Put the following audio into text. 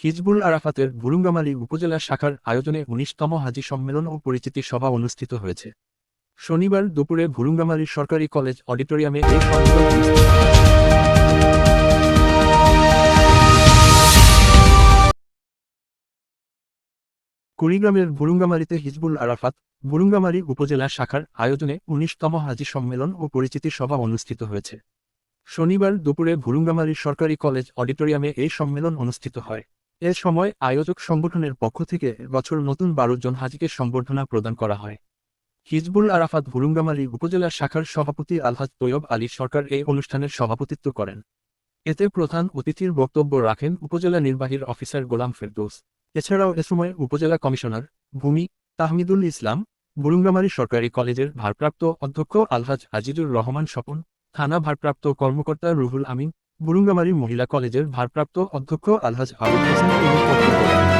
হিজবুল আরাফাতের বুরুঙ্গামারী উপজেলা শাখার আয়োজনে উনিশতম হাজি সম্মেলন ও পরিচিতি সভা অনুষ্ঠিত হয়েছে। শনিবার দুপুরে ভুরুঙ্গামারী সরকারি কলেজ অডিটোরিয়ামে এই কুড়িগ্রামের বুরুঙ্গামারীতে হিজবুল আরাফাত বুরুঙ্গামারী উপজেলা শাখার আয়োজনে উনিশতম হাজি সম্মেলন ও পরিচিতি সভা অনুষ্ঠিত হয়েছে। শনিবার দুপুরে ভুরুঙ্গামারী সরকারি কলেজ অডিটোরিয়ামে এই সম্মেলন অনুষ্ঠিত হয়। এ সময় আয়োজক সংগঠনের পক্ষ থেকে বছর নতুন বারো জন হাজিকে সম্বর্ধনা প্রদান করা হয়। হিজবুল আরাফাত ভুরুঙ্গামারী উপজেলা শাখার সভাপতি আলহাজ তৈয়ব আলী সরকার এই অনুষ্ঠানের সভাপতিত্ব করেন। এতে প্রধান অতিথির বক্তব্য রাখেন উপজেলা নির্বাহীর অফিসার গোলাম ফেরদৌস। এছাড়াও এ সময় উপজেলা কমিশনার ভূমি তাহমিদুল ইসলাম বুরুঙ্গামারী সরকারি কলেজের ভারপ্রাপ্ত অধ্যক্ষ আলহাজ আজিজুর রহমান স্বপন, থানা ভারপ্রাপ্ত কর্মকর্তা রুহুল আমিন বুরুঙ্গামারী মহিলা কলেজের ভারপ্রাপ্ত অধ্যক্ষ আলহাজ আবুল হোসেন রাখেন।